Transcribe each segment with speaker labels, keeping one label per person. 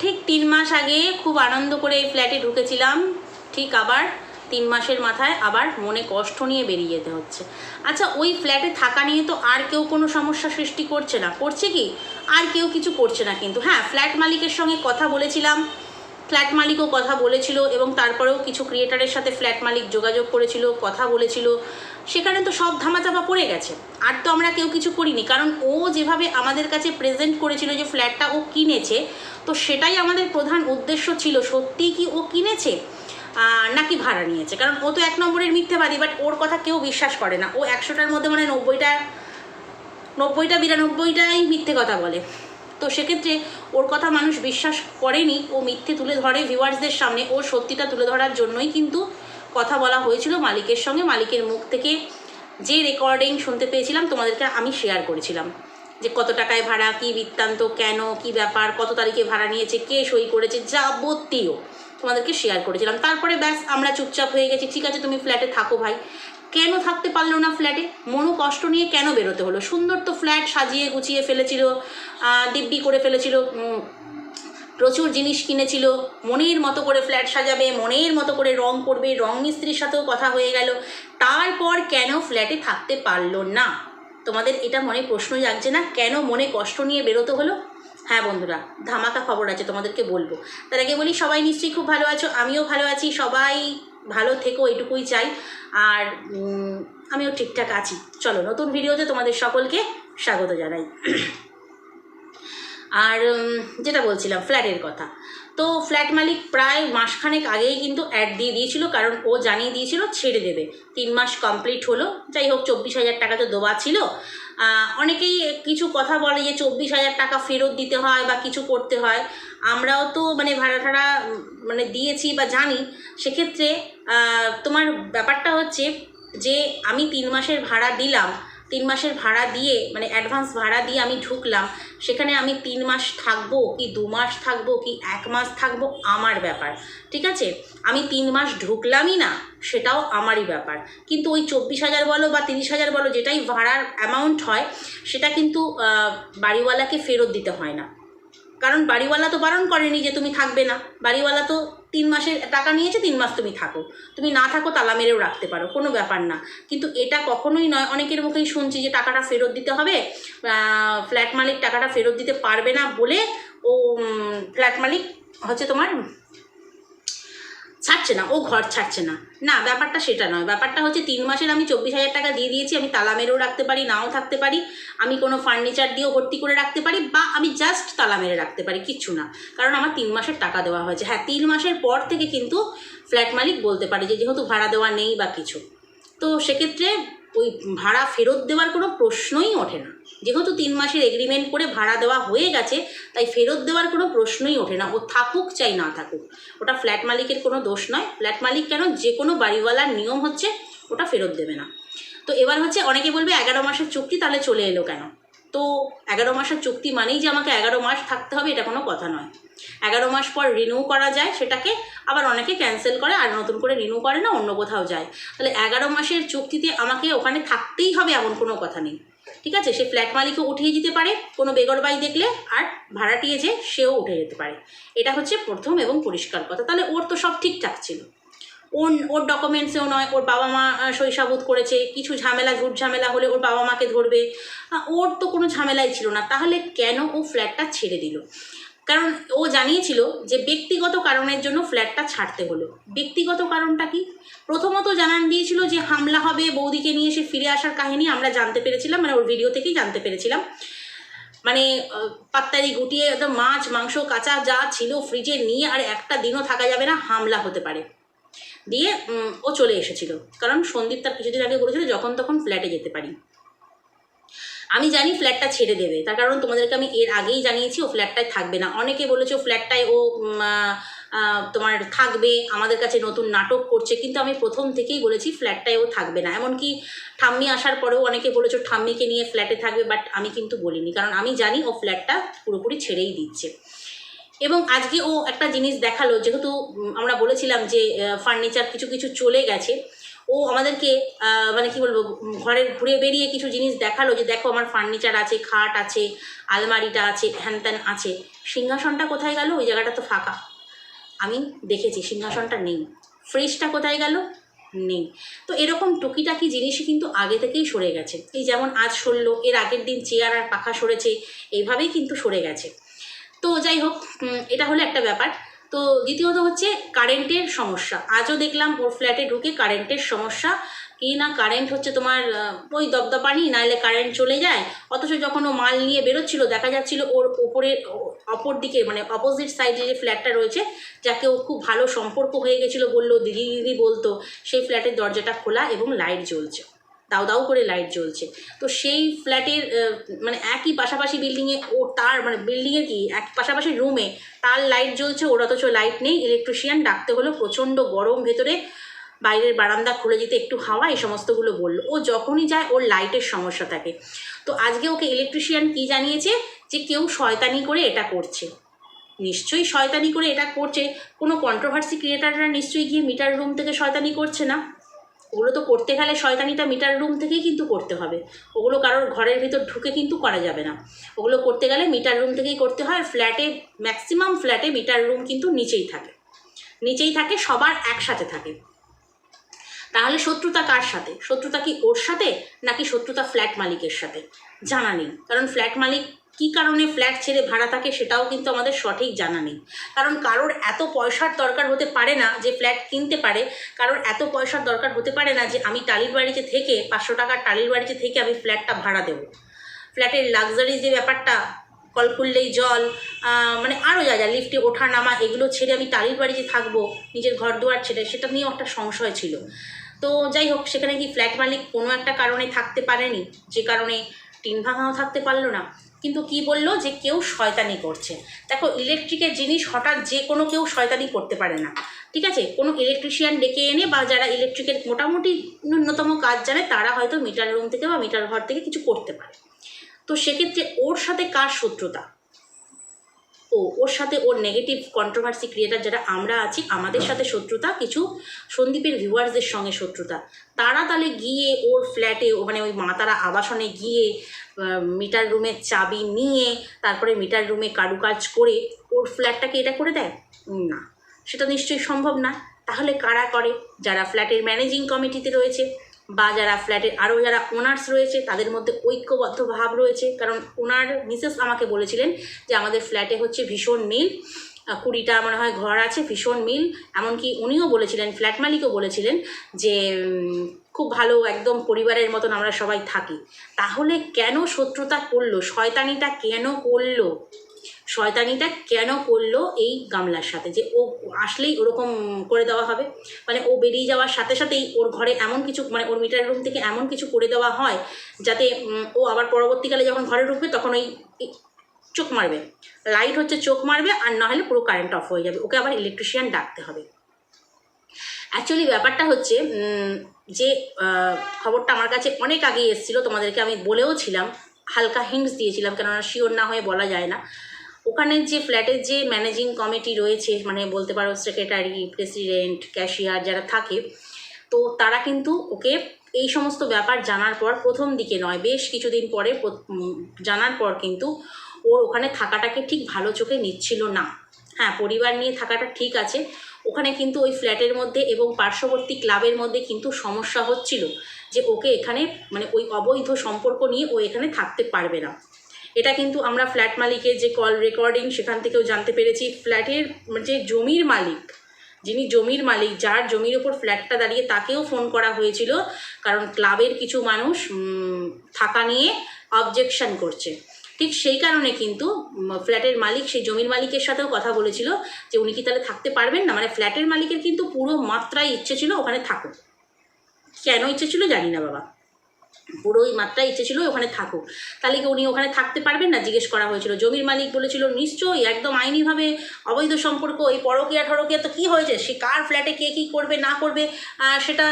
Speaker 1: ঠিক তিন মাস আগে খুব আনন্দ করে এই ফ্ল্যাটে ঢুকেছিলাম। ঠিক আবার তিন মাসের মাথায় আবার মনে কষ্ট নিয়ে বেরিয়ে যেতে হচ্ছে। আচ্ছা ওই ফ্ল্যাটে থাকা নিয়ে তো আর কেউ কোনো সমস্যা সৃষ্টি করছে না। করছে কি? আর কেউ কিছু করছে না কিন্তু। হ্যাঁ ফ্ল্যাট মালিকের সঙ্গে কথা বলেছিলাম। ফ্ল্যাট মালিকও কথা বলেছিল এবং তারপরেও কিছু ক্রিয়েটারের সাথে ফ্ল্যাট মালিক যোগাযোগ করেছিল, কথা বলেছিল। সেখানে তো সব ধামাচাপা পড়ে গেছে। আর তো আমরা কেউ কিছু করিনি। কারণ ও যেভাবে আমাদের কাছে প্রেজেন্ট করেছিল যে ফ্ল্যাটটা ও কিনেছে, তো সেটাই আমাদের প্রধান উদ্দেশ্য ছিল। সত্যিই কি ও কিনেছে? নাকি ভাড়া নিয়েছে? কারণ ও তো এক নম্বরের মিথ্যেবাদী বাট ওর কথা কেউ বিশ্বাস করে না। ও একশোটার মধ্যে মানে নব্বইটা নব্বইটা, বিরানব্বইটাই মিথ্যে কথা বলে। তো সেক্ষেত্রে ওর কথা মানুষ বিশ্বাস করেনি। ও মিথ্যে তুলে ধরে ভিউয়ার্সদের সামনে। ওর সত্যিটা তুলে ধরার জন্যই কিন্তু কথা বলা হয়েছিল মালিকের সঙ্গে। মালিকের মুখ থেকে যে রেকর্ডিং শুনতে পেয়েছিলাম, তোমাদেরকে আমি শেয়ার করেছিলাম। যে কত টাকায় ভাড়া, কী বৃত্তান্ত, কেন, কি ব্যাপার, কত তারিখে ভাড়া নিয়েছে, কে সই করেছে, যাবতীয় তোমাদেরকে শেয়ার করেছিলাম। তারপরে ব্যাস আমরা চুপচাপ হয়ে গেছি। ঠিক আছে, তুমি ফ্ল্যাটে থাকো ভাই। কেন থাকতে পারল না ফ্ল্যাটে মনো কষ্ট নিয়ে কেন বেরোতে হলো? সুন্দর তো ফ্ল্যাট সাজিয়ে গুছিয়ে ফেলেছিল দিব্যি করে ফেলেছিল প্রচুর জিনিস কিনেছিল, মনের মতো করে ফ্ল্যাট সাজাবে, মনের মতো করে রং করবে, রং মিস্ত্রির সাথেও কথা হয়ে গেল। তারপর কেন ফ্ল্যাটে থাকতে পারল না? তোমাদের এটা মনে প্রশ্ন জাগছে না? কেন মনে কষ্ট নিয়ে বেরোতে হলো? হ্যাঁ বন্ধুরা, ধামাকা খবর আছে, তোমাদেরকে বলব। তার আগে বলি, সবাই নিশ্চয়ই খুব ভালো আছো, আমিও ভালো আছি, সবাই ভালো থেকো, এটুকুই চাই। আর আমিও ঠিকঠাক আছি। চলো, নতুন ভিডিওতে তোমাদের সকলকে স্বাগত জানাই। আর যেটা বলছিলাম ফ্ল্যাটের কথা। তো ফ্ল্যাট মালিক প্রায় মাসখানেক আগেই কিন্তু অ্যাড দিয়ে দিয়েছিল কারণ ও জানিয়ে দিয়েছিল ছেড়ে দেবে। তিন মাস কমপ্লিট হলো যাই হোক চব্বিশ হাজার টাকা তো দেওয়া ছিল। অনেকেই কিছু কথা বলে যে চব্বিশ হাজার টাকা ফেরত দিতে হয় বা কিছু করতে হয়। আমরাও তো মানে ভাড়া উম, মানে দিয়েছি বা জানি। সেক্ষেত্রে তোমার ব্যাপারটা হচ্ছে যে আমি তিন মাসের ভাড়া দিলাম তিন মাসের ভাড়া দিয়ে মানে অ্যাডভান্স ভাড়া দিয়ে আমি ঢুকলাম। সেখানে আমি তিন মাস থাকব কি দু মাস থাকব কি এক মাস থাকব আমার ব্যাপার, ঠিক আছে? আমি তিন মাস ঢুকলামই না, সেটাও আমারই ব্যাপার। কিন্তু ওই চব্বিশ হাজার বলো বা তিরিশ হাজার বলো যেটাই ভাড়ার অ্যামাউন্ট হয়, সেটা কিন্তু বাড়িওয়ালাকে ফেরত দিতে হয় না। কারণ বাড়িওয়ালা তো বারণ করেনি যে তুমি থাকবে না। বাড়িওয়ালা তো তিন মাসের টাকা নিয়েছে, তিন মাস তুমি থাকো। তুমি না থাকো, তালা মেরেও রাখতে পারো, কোনো ব্যাপার না। কিন্তু এটা কখনোই নয়, অনেকের মুখেই শুনছি যে টাকাটা ফেরত দিতে হবে ফ্ল্যাট মালিক টাকাটা ফেরত দিতে পারবে না বলে ও ফ্ল্যাট মালিক হচ্ছে তোমার ছাড়ছে না, ও ঘর ছাড়ছে না। না, ব্যাপারটা সেটা নয়। ব্যাপারটা হচ্ছে তিন মাসের আমি চব্বিশ হাজার টাকা দিয়ে দিয়েছি, আমি তালা মেরেও রাখতে পারি, নাও থাকতে পারি, আমি কোনো ফার্নিচার দিয়েও ভর্তি করে রাখতে পারি, বা আমি জাস্ট তালা মেরে রাখতে পারি, কিচ্ছু না। কারণ আমার তিন মাসের টাকা দেওয়া হয়েছে। হ্যাঁ তিন মাসের পর থেকে কিন্তু ফ্ল্যাট মালিক বলতে পারে যে, যেহেতু ভাড়া দেওয়া নেই বা কিছু। তো সেক্ষেত্রে ওই ভাড়া ফেরত দেওয়ার কোনো প্রশ্নই ওঠে না। যেহেতু তিন মাসের এগ্রিমেন্ট করে ভাড়া দেওয়া হয়ে গেছে, তাই ফেরত দেওয়ার কোনো প্রশ্নই ওঠে না। ও থাকুক চাই না থাকুক। ওটা ফ্ল্যাট মালিকের কোনো দোষ নয়। ফ্ল্যাট মালিক কেন? যে কোনো বাড়িওয়ালার নিয়ম হচ্ছে ওটা ফেরত দেবে না। তো এবার হচ্ছে অনেকে বলবে, এগারো মাসের চুক্তি, তাহলে চলে এলো কেন? তো এগারো মাসের চুক্তি মানেই যে আমাকে এগারো মাস থাকতে হবে, এটা কোনো কথা নয়। এগারো মাস পর রিনিউ করা যায়, সেটাকে আবার অনেকে ক্যান্সেল করে, আর নতুন করে রিনিউ করে না, অন্য কোথাও যায়। তাহলে এগারো মাসের চুক্তিতে আমাকে ওখানে থাকতেই হবে এমন কোনো কথা নেই। ঠিক আছে? সে ফ্ল্যাট মালিকও উঠিয়ে দিতে পারে, কোনো বেগরবাই দেখলে, আর ভাড়াটিয়ে যে সেও উঠে যেতে পারে। এটা হচ্ছে প্রথম এবং পরিষ্কার কথা। তাহলে ওর তো সব ঠিকঠাক ছিল। ওর ওর ডকুমেন্টসেও নয়, ওর বাবা মা শৈশাবোধ করেছে, কিছু ঝামেলা ঝুট ঝামেলা হলে ওর বাবা মাকে ধরবে। ওর তো কোনো ঝামেলাই ছিল না, তাহলে কেন ও ফ্ল্যাটটা ছেড়ে দিল? কারণ ও জানিয়েছিল যে ব্যক্তিগত কারণের জন্য ফ্ল্যাটটা ছাড়তে হলো। ব্যক্তিগত কারণটা কি? প্রথমত জানান দিয়েছিল যে হামলা হবে, বৌদিকে নিয়ে সে ফিরে আসার কাহিনী আমরা জানতে পেরেছিলাম মানে ওর ভিডিও থেকেই জানতে পেরেছিলাম। মানে পাত্তারি গুটিয়ে, একদম মাছ, মাংস, কাঁচা যা ছিল ফ্রিজে নিয়ে আর একটা দিনও থাকা যাবে না, হামলা হতে পারে। দিয়ে ও চলে এসেছিল। কারণ সন্দীপ তার কিছুদিন আগে বলেছিল, যখন তখন ফ্ল্যাটে যেতে পারি। আমি জানি ফ্ল্যাটটা ছেড়ে দেবে। তার কারণ তোমাদেরকে আমি এর আগেই জানিয়েছি, ও ফ্ল্যাটটায় থাকবে না। অনেকে বলেছে, ও ফ্ল্যাটটায় ও তোমার থাকবে, আমাদের কাছে নতুন নাটক করছে। কিন্তু আমি প্রথম থেকেই বলেছি ফ্ল্যাটটায় ও থাকবে না। এমনকি ঠাম্মি আসার পরেও অনেকে বলেছ, ঠাম্মিকে নিয়ে ফ্ল্যাটে থাকবে বাট আমি কিন্তু বলিনি। কারণ আমি জানি ও ফ্ল্যাটটা পুরোপুরি ছেড়েই দিচ্ছে। এবং আজকে ও একটা জিনিস দেখাল যেহেতু আমরা বলেছিলাম যে ফার্নিচার কিছু কিছু চলে গেছে ও আমাদেরকে মানে কি বলব উম, ঘরে বেরিয়ে কিছু জিনিস দেখাল যে দেখো আমার ফার্নিচার আছে খাট আছে আলমারিটা আছে হ্যান ত্যান আছে। সিংহাসনটা কোথায় গেল? ওই জায়গাটা তো ফাঁকা। আমি দেখেছি সিংহাসনটা নেই। ফ্রিজটা কোথায় গেল? নেই। তো এরকম টুকিটাকি জিনিসই কিন্তু আগে থেকেই সরে গেছে। এই যেমন আজ সরলো এর আগের দিন চেয়ার আর পাখা সরেছে এইভাবেই কিন্তু সরে গেছে। তো যাই হোক এটা হলো একটা ব্যাপার। তো দ্বিতীয়ত হচ্ছে কারেন্টের সমস্যা। আজও দেখলাম ওর ফ্ল্যাটে ঢুকে কারেন্টের সমস্যা। কি না কারেন্ট হচ্ছে তোমার ওই দপদপানি, নাহলে কারেন্ট চলে যায়। অথচ যখন ও মাল নিয়ে বেরোচ্ছিল, দেখা যাচ্ছিল ওর ওপরে অপর দিকে মানে অপোজিট সাইডে যে ফ্ল্যাটটা রয়েছে, যাকে ও খুব ভালো সম্পর্ক হয়ে গেছিল বলল, দিদি দিদি, বলতো, সেই ফ্ল্যাটের দরজাটা খোলা এবং লাইট জ্বলছে। দাউ দাউ করে লাইট জ্বলছে। তো সেই ফ্ল্যাটের মানে একই পাশাপাশি বিল্ডিংয়ে ও তার মানে বিল্ডিংয়ের কি, এক পাশাপাশি রুমে তার লাইট জ্বলছে, ওর অথচ লাইট নেই। ইলেকট্রিশিয়ান ডাকতে হলো, প্রচণ্ড গরম ভেতরে, বাইরের বারান্দা খুলে যেতে একটু হাওয়া, এই সমস্তগুলো বলল। ও যখনই যায়, ওর লাইটের সমস্যা থাকে। তো আজকে ওকে ইলেকট্রিশিয়ান কি জানিয়েছে? যে কেউ শয়তানি করে এটা করছে। নিশ্চয়ই শয়তানি করে এটা করছে। কোনো কন্ট্রোভার্সি ক্রিয়েটাররা নিশ্চয়ই গিয়ে মিটার রুম থেকে শয়তানি করছে না। ওগুলো তো করতে গেলে শয়তানিটা মিটার রুম থেকেই কিন্তু করতে হবে। ওগুলো কারোর ঘরের ভিতর ঢুকে কিন্তু করা যাবে না। ওগুলো করতে গেলে মিটার রুম থেকেই করতে হয়। ফ্ল্যাটে ম্যাক্সিমাম ফ্ল্যাটে মিটার রুম কিন্তু নিচেই থাকে। নিচেই থাকে, সবার একসাথে থাকে। তাহলে শত্রুতা কার সাথে? শত্রুতা কি ওর সাথে, নাকি শত্রুতা ফ্ল্যাট মালিকের সাথে? জানা নেই। কারণ ফ্ল্যাট মালিক কী কারণে ফ্ল্যাট ছেড়ে ভাড়া থাকে সেটাও কিন্তু আমাদের সঠিক জানা নেই। কারণ কারোর এত পয়সার দরকার হতে পারে না যে ফ্ল্যাট কিনতে পারে, কারোর এত পয়সার দরকার হতে পারে না যে আমি টালির বাড়িতে থেকে পাঁচশো টাকার টালির বাড়িতে থেকে আমি ফ্ল্যাটটা ভাড়া দেবো। ফ্ল্যাটের লাক্সারি যে ব্যাপারটা, কল খুললেই জল মানে আরও যা যা লিফটে ওঠা, নামা, এগুলো ছেড়ে আমি টালির বাড়িতে থাকব, নিজের ঘর দুয়ার ছেড়ে, সেটা নিয়েও একটা সংশয় ছিল। তো যাই হোক, সেখানে কি ফ্ল্যাট মালিক কোনো একটা কারণে থাকতে পারেনি? যে কারণে টিন ভাঙাও থাকতে পারল না? কিন্তু কি বলল যে কেউ শয়তানি করছে। দেখো ইলেকট্রিকের জিনিস হঠাৎ যে কোনো কেউ শয়তানি করতে পারে না। ঠিক আছে? কোনো ইলেকট্রিশিয়ান ডেকে এনে বা যারা ইলেকট্রিকের মোটামুটি ন্যূনতম কাজ জানে, তারা হয়তো মিটার রুম থেকে বা মিটার ঘর থেকে কিছু করতে পারে। তো সেক্ষেত্রে ওর সাথে কার শত্রুতা? ও, ওর সাথে ওর নেগেটিভ কন্ট্রোভার্সি ক্রিয়েটার যারা আমরা আছি, আমাদের সাথে শত্রুতা, কিছু সন্দীপের ভিউয়ার্সদের সঙ্গে শত্রুতা। তারা তাহলে গিয়ে ওর ফ্ল্যাটে মানে ওই মাতারা আবাসনে গিয়ে মিটার রুমের চাবি নিয়ে তারপরে মিটার রুমে কারুকাজ করে ওর ফ্ল্যাটটাকে এটা করে দেয়? না। সেটা নিশ্চয়ই সম্ভব না। তাহলে কারা করে? যারা ফ্ল্যাটের ম্যানেজিং কমিটিতে রয়েছে বা যারা ফ্ল্যাটের আরও যারা ওনার্স রয়েছে, তাদের মধ্যে ঐক্যবদ্ধ ভাব রয়েছে। কারণ ওনার মিসেস আমাকে বলেছিলেন যে, আমাদের ফ্ল্যাটে হচ্ছে ভীষণ মিল। কুড়িটা মনে হয় ঘর আছে, ভীষণ মিল। এমনকি উনিও বলেছিলেন, ফ্ল্যাট মালিকও বলেছিলেন যে খুব ভালো একদম পরিবারের মতন আমরা সবাই থাকি। তাহলে কেন শত্রুতা করল? শয়তানিটা কেন করল? শয়তানিটা কেন করল এই গামলার সাথে? যে ও আসলেই ওরকম করে দেওয়া হবে? মানে ও বেরিয়ে যাওয়ার সাথে সাথেই ওর ঘরে এমন কিছু মানে ওর মিটার রুম থেকে এমন কিছু করে দেওয়া হয়, যাতে ও আবার পরবর্তীকালে যখন ঘরে ঢুকবে, তখন ওই চোখ মারবে। লাইট হচ্ছে চোখ মারবে আর না হলে পুরো কারেন্ট অফ হয়ে যাবে। ওকে আবার ইলেকট্রিশিয়ান ডাকতে হবে। অ্যাকচুয়ালি ব্যাপারটা হচ্ছে যে খবরটা আমার কাছে অনেক আগে এসেছিল, তোমাদেরকে আমি বলেও ছিলাম, হালকা হিন্টস দিয়েছিলাম, কেননা শিওর না হয়ে বলা যায় না। ওখানে যে ফ্ল্যাটের যে ম্যানেজিং কমিটি রয়েছে মানে বলতে পারো সেক্রেটারি প্রেসিডেন্ট ক্যাশিয়ার যারা থাকে, তো তারা কিন্তু ওকে এই সমস্ত ব্যাপার জানার পর প্রথম দিকে নয়, বেশ কিছুদিন পরে জানার পর কিন্তু ওর ওখানে থাকাটাকে ঠিক ভালো চোখে নিচ্ছিল না। হ্যাঁ পরিবার নিয়ে থাকাটা ঠিক আছে। ওখানে কিন্তু ওই ফ্ল্যাটের মধ্যে এবং পার্শ্ববর্তী ক্লাবের মধ্যে কিন্তু সমস্যা হচ্ছিল যে ওকে এখানে মানে ওই অবৈধ সম্পর্ক নিয়ে ও এখানে থাকতে পারবে না। এটা কিন্তু আমরা ফ্ল্যাট মালিকের যে কল রেকর্ডিং সেখান থেকেও জানতে পেরেছি। ফ্ল্যাটের যে জমির মালিক, যিনি জমির মালিক, যার জমির ওপর ফ্ল্যাটটা দাঁড়িয়ে তাকেও ফোন করা হয়েছিল। কারণ ক্লাবের কিছু মানুষ থাকা নিয়ে অবজেকশন করছে। ঠিক সেই কারণে কিন্তু ফ্ল্যাটের মালিক সেই জমির মালিকের সাথেও কথা বলেছিল যে উনি কি তাহলে থাকতে পারবেন না? মানে ফ্ল্যাটের মালিকের কিন্তু পুরো মাত্রায় ইচ্ছে ছিল ওখানে থাকুক। কেন ইচ্ছে ছিল জানি না বাবা। পুরো ওই মাত্রায় ইচ্ছে ছিল ওখানে থাকুক। তাহলে কি উনি ওখানে থাকতে পারবেন না? জিজ্ঞেস করা হয়েছিল। জমির মালিক বলেছিল, নিশ্চয়ই, একদম আইনিভাবে অবৈধ সম্পর্ক, এই পরকিয়া ঠরকিয়া তো কী হয়েছে? সে কার ফ্ল্যাটে কে কী করবে, না করবে সেটা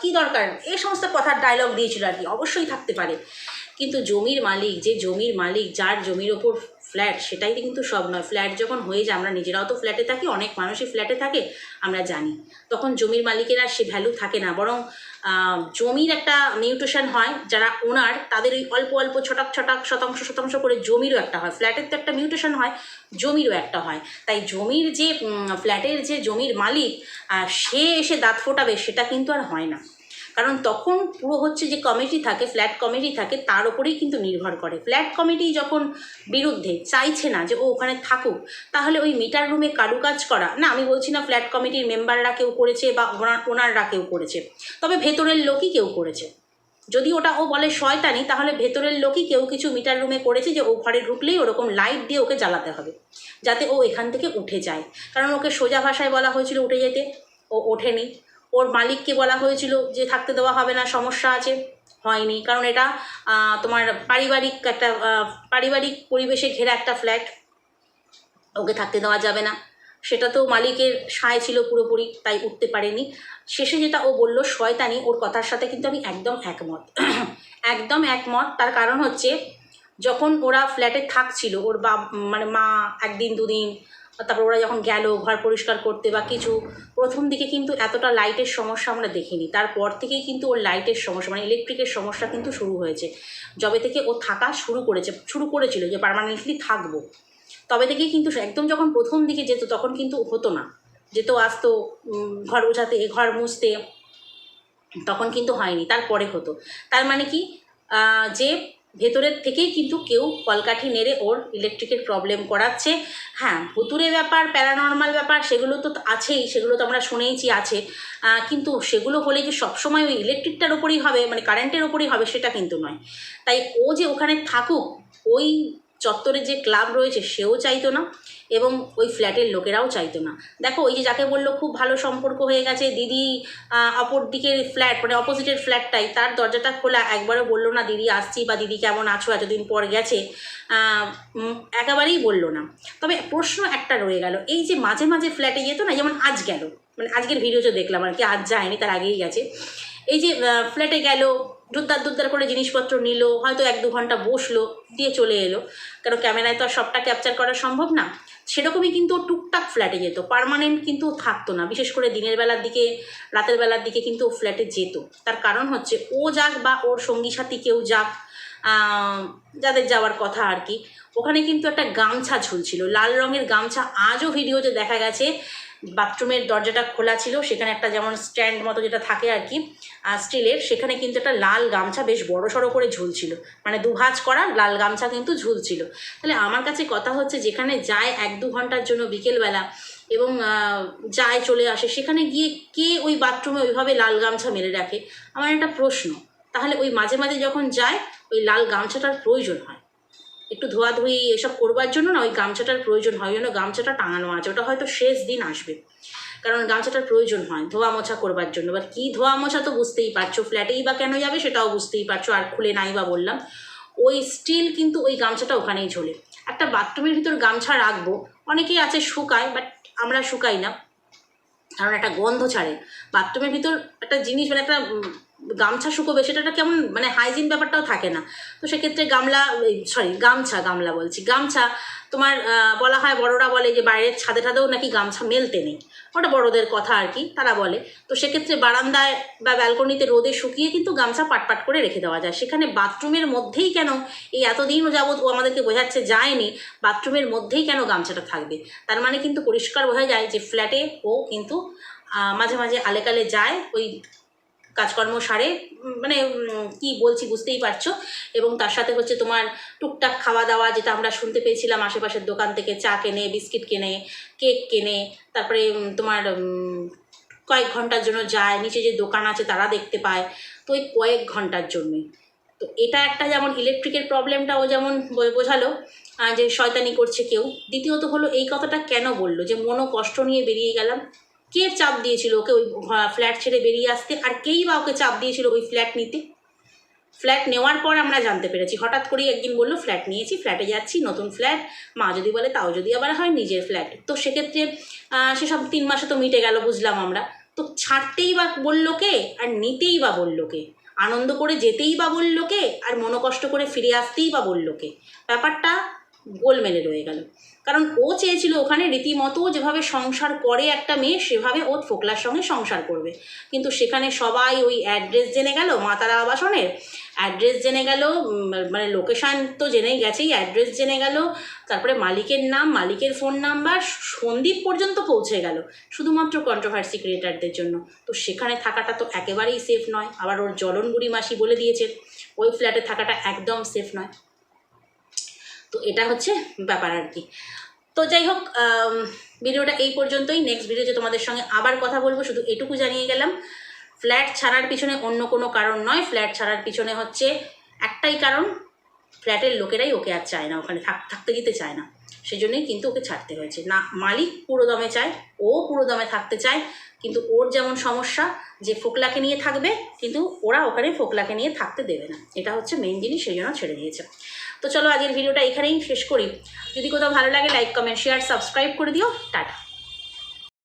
Speaker 1: কী দরকার? এই সমস্ত কথার ডায়লগ দিয়েছিল আর কি। অবশ্যই থাকতে পারে। কিন্তু জমির মালিক, যে জমির মালিক যার জমির ওপর ফ্ল্যাট সেটাই কিন্তু সব নয়। ফ্ল্যাট যখন হয়ে যায়, আমরা নিজেরাও তো ফ্ল্যাটে থাকি, অনেক মানুষই ফ্ল্যাটে থাকে, আমরা জানি। তখন জমির মালিকের আর সে ভ্যালু থাকে না। বরং জমির একটা মিউটেশন হয়, যারা ওনার তাদের ওই অল্প অল্প ছটাক ছটাক শতাংশ শতাংশ করে জমিরও একটা হয়। ফ্ল্যাটের তো একটা মিউটেশন হয়, জমিরও একটা হয়। তাই জমির যে ফ্ল্যাটের যে জমির মালিক সে এসে দাঁত ফোটাবে, সেটা কিন্তু আর হয় না। কারণ তখন পুরো হচ্ছে যে কমিটি থাকে ফ্ল্যাট কমিটি থাকে, তার উপরেই কিন্তু নির্ভর করে। ফ্ল্যাট কমিটি যখন বিরুদ্ধে চাইছে না যে ও ওখানে থাকুক, তাহলে ওই মিটার রুমে কারুকাজ করা, না, আমি বলছি না ফ্ল্যাট কমিটির মেম্বাররা কেউ করেছে বা ওনার ওনাররা কেউ করেছে, তবে ভেতরের লোকই কেউ করেছে। যদি ওটা ও বলে শয়তানি, তাহলে ভেতরের লোকই কেউ কিছু মিটার রুমে করেছে যে ও ঘরে ঢুকলেই ওরকম লাইট দিয়ে ওকে জ্বালাতে হবে, যাতে ও এখান থেকে উঠে যায়। কারণ ওকে সোজা ভাষায় বলা হয়েছিল উঠে যেতে, ও ওঠেনি। ওর মালিককে বলা হয়েছিল যে থাকতে দেওয়া হবে না, সমস্যা আছে। হয়নি, কারণ এটা তোমার পারিবারিক একটা পারিবারিক পরিবেশে ঘেরা একটা ফ্ল্যাট ওকে থাকতে দেওয়া যাবে না। সেটা তো মালিকের সায় ছিল পুরোপুরি, তাই উঠতে পারেনি। শেষে যেটা ও বলল, শয়তানি, ওর কথার সাথে কিন্তু আমি একদম একমত। একদম একমত, তার কারণ হচ্ছে, যখন ওরা ফ্ল্যাটে থাকছিল, ওর বাপ মানে মা একদিন, দুদিন তারপর ওরা যখন গেল, ঘর পরিষ্কার করতে বা কিছু, প্রথম দিকে কিন্তু এতটা লাইটের সমস্যা আমরা দেখিনি। তারপর থেকেই কিন্তু ওর লাইটের সমস্যা মানে ইলেকট্রিকের সমস্যা কিন্তু শুরু হয়েছে। যবে থেকে ও থাকা শুরু করেছে, শুরু করেছিল যে পার্মানেন্টলি থাকব। তবে থেকেই কিন্তু একদম যখন প্রথম দিকে যেত তখন কিন্তু হতো না। যেত আসতো ঘর গোছাতে, ঘর মুছতে, তখন কিন্তু হয়নি, তারপরে হতো। তার মানে কি? যে ভেতরের থেকেই কিন্তু কেউ কলকাঠি নেড়ে ওর ইলেকট্রিকের প্রবলেম করাচ্ছে। হ্যাঁ ভুতুরে ব্যাপার প্যারানর্মাল ব্যাপার, সেগুলো তো আছেই, সেগুলো তো আমরা শুনেইছি আছে। কিন্তু সেগুলো হলে যে সবসময় ওই ইলেকট্রিকটার ওপরেই হবে মানে কারেন্টের ওপরেই হবে, সেটা কিন্তু নয়। তাই ও যে ওখানে থাকুক, ওই চত্বরে যে ক্লাব রয়েছে সেও চাইতো না এবং ওই ফ্ল্যাটের লোকেরাও চাইতো না। দেখো, ওই যে যাকে বলল, খুব ভালো সম্পর্ক হয়ে গেছে, দিদি অপর দিকের ফ্ল্যাট মানে অপোজিটের ফ্ল্যাটটাই, তার দরজাটা খোলা, একবারও বলল না, দিদি, আসছি বা দিদি কেমন আছো? এতদিন পর গেছে। একেবারেই বলল না। তবে প্রশ্ন একটা রয়ে গেল, এই যে মাঝে মাঝে ফ্ল্যাটে যেত না, যেমন আজ গেল মানে আজকের ভিডিওতে দেখলাম আর কি, আজ যায়নি, তার আগেই গেছে। এই যে ফ্ল্যাটে গেল দুদ্দার দুদ্দার করে জিনিসপত্র নিল, হয়তো এক দু ঘণ্টা বসল, দিয়ে চলে এলো। কারণ ক্যামেরায় তো আর সবটা ক্যাপচার করা সম্ভব না। সেরকমই কিন্তু টুকটাক ফ্ল্যাটে যেত। পার্মানেন্ট কিন্তু থাকতো না। বিশেষ করে দিনের বেলার দিকে, রাতের বেলার দিকে কিন্তু ফ্ল্যাটে যেত। তার কারণ হচ্ছে, ও যাক বা ওর সঙ্গী সাথী কেউ যাক যাদের যাওয়ার কথা আর কি, ওখানে কিন্তু একটা গামছা ঝুলছিল। লাল রঙের গামছা আজও ভিডিওতে দেখা গেছে। বাথরুমের দরজাটা খোলা ছিল, সেখানে একটা যেমন স্ট্যান্ড মতো যেটা থাকে আর কি স্টিলের, সেখানে কিন্তু একটা লাল গামছা বেশ বড় সড়ো করে ঝুলছিল। মানে দুভাজ করা লাল গামছা কিন্তু ঝুলছিল। তাহলে আমার কাছে কথা হচ্ছে যেখানে যায় এক দু ঘণ্টার জন্য বিকেলবেলা এবং যায় চলে আসে, সেখানে গিয়ে কে ওই বাথরুমে ওইভাবে লাল গামছা মেলে রাখে? আমার একটা প্রশ্ন। তাহলে ওই মাঝে মাঝে যখন যায়, ওই লাল গামছাটার প্রয়োজন হয়। একটু ধোয়াধুয়ি এসব করবার জন্য না ওই গামছাটার প্রয়োজন হয়, ওই গামছাটা টাঙানো আছে। ওটা হয়তো শেষ দিন আসবে। কারণ গামছাটার প্রয়োজন হয় ধোয়া মোছা করবার জন্য। এবার কী ধোয়া মোছা তো বুঝতেই পারছ, ফ্ল্যাটেই বা কেন যাবে সেটাও বুঝতেই পারছ, আর খুলে নাই বা বললাম। ওই স্টিল কিন্তু ওই গামছাটা ওখানেই ঝোলে। একটা বাথরুমের ভিতর গামছা রাখব, অনেকেই আছে শুকায় বাট আমরা শুকাই না। কারণ একটা গন্ধ ছাড়ে। বাথরুমের ভিতর একটা জিনিস মানে একটা গামছা শুকোবে, সেটা কেমন মানে হাইজিন ব্যাপারটাও থাকে না। তো সেক্ষেত্রে গামলা সরি গামছা, গামলা বলছি। গামছা, তোমার বলা হয়, বড়রা বলে যে বাইরের ছাদে টাদেও নাকি গামছা মেলতে নেই। ওটা বড়দের কথা আর কি, তারা বলে। তো সেক্ষেত্রে বারান্দায় বা ব্যালকনিতে রোদে শুকিয়ে কিন্তু গামছা পাটপাট করে রেখে দেওয়া যায়। সেখানে বাথরুমের মধ্যেই কেন এই এতদিনও যাবৎ ও আমাদেরকে বোঝাচ্ছে যায়নি, বাথরুমের মধ্যেই কেন গামছাটা থাকবে? তার মানে কিন্তু পরিষ্কার বোঝা যায় যে ফ্ল্যাটে ও কিন্তু মাঝে মাঝে আলেকালে যায়, ওই কাজকর্ম সারে মানে কি বলছি বুঝতেই পারছ? এবং তার সাথে হচ্ছে তোমার টুকটাক খাওয়া দাওয়া যেটা আমরা শুনতে পেয়েছিলাম, আশেপাশের দোকান থেকে চা কেনে, বিস্কিট কেনে, কেক কেনে, তারপরে তোমার কয়েক ঘণ্টার জন্য যায়, নিচে যে দোকান আছে তারা দেখতে পায়, তো ওই কয়েক ঘণ্টার জন্যই তো এটা একটা যেমন ইলেকট্রিকের প্রবলেমটাও যেমন বোঝালো যে শয়তানি করছে কেউ। দ্বিতীয়ত হলো এই কথাটা কেন বলল? যে মনো কষ্ট নিয়ে বেরিয়ে গেলাম। কে চাপ দিয়েছিল ওকে ওই ফ্ল্যাট ছেড়ে বেরিয়ে আসতে? আর কেই বা ওকে চাপ দিয়েছিল ওই ফ্ল্যাট নিতে? ফ্ল্যাট নেওয়ার পর আমরা জানতে পেরেছি। হঠাৎ করেই একদিন বলল ফ্ল্যাট নিয়েছি ফ্ল্যাটে যাচ্ছি, নতুন ফ্ল্যাট মা যদি বলে তাও যদি আবার হয়, নিজের ফ্ল্যাট তো সেক্ষেত্রে সেসব তিন মাসে তো মিটে গেল, বুঝলাম আমরা। তো ছাড়তেই বা বলল কে? আর নিতেই বা বলল কে? আনন্দ করে যেতেই বা বলল কে? আর মনোকষ্ট করে ফিরে আসতেই বা বলল কে? ব্যাপারটা গোলমেলে রয়ে গেল। কারণ ও চেয়েছিল ওখানে রীতিমতো যেভাবে সংসার করে একটা মেয়ে, সেভাবে ও ফোকলার সঙ্গে সংসার করবে। কিন্তু সেখানে সবাই ওই অ্যাড্রেস জেনে গেল, মাতারা আবাসনের অ্যাড্রেস জেনে গেল মানে লোকেশান তো জেনেই গেছেই অ্যাড্রেস জেনে গেল, তারপরে মালিকের নাম, মালিকের ফোন নাম্বার সন্দীপ পর্যন্ত পৌঁছে গেল, শুধুমাত্র কন্ট্রোভার্সি ক্রিয়েটারদের জন্য। তো সেখানে থাকাটা তো একেবারেই সেফ নয়, আবার ওর জলন বুড়ি মাসি বলে দিয়েছে, ওই ফ্ল্যাটে থাকাটা একদম সেফ নয়। তো এটা হচ্ছে ব্যাপার আর কি। তো যাই হোক ভিডিওটা এই পর্যন্তই। নেক্সট ভিডিওতে তোমাদের সঙ্গে আবার কথা বলব। শুধু এটুকু জানিয়ে গেলাম ফ্ল্যাট ছাড়ার পিছনে অন্য কোনো কারণ নয়। ফ্ল্যাট ছাড়ার পিছনে হচ্ছে একটাই কারণ ফ্ল্যাটের লোকেরাই ওকে আর চায় না, ওখানে থাক, থাকতে দিতে চায় না। সেজন্যই কিন্তু ওকে ছাড়তে হয়েছে। না, মালিক পুরো দমে চায়, ও পুরো দমে থাকতে চায়, কিন্তু ওর যেমন সমস্যা যে ফোকলাকে নিয়ে থাকবে, কিন্তু ওরা ওখানে ফোকলাকে নিয়ে থাকতে দেবে না। এটা হচ্ছে মেন জিনিস, সেই জন্য ছেড়ে দিয়েছে। তো চলো আজকের ভিডিওটা এখানেই শেষ করি। যদি কোথাও ভালো লাগে লাইক কমেন্ট শেয়ার সাবস্ক্রাইব করে দিও। টাটা।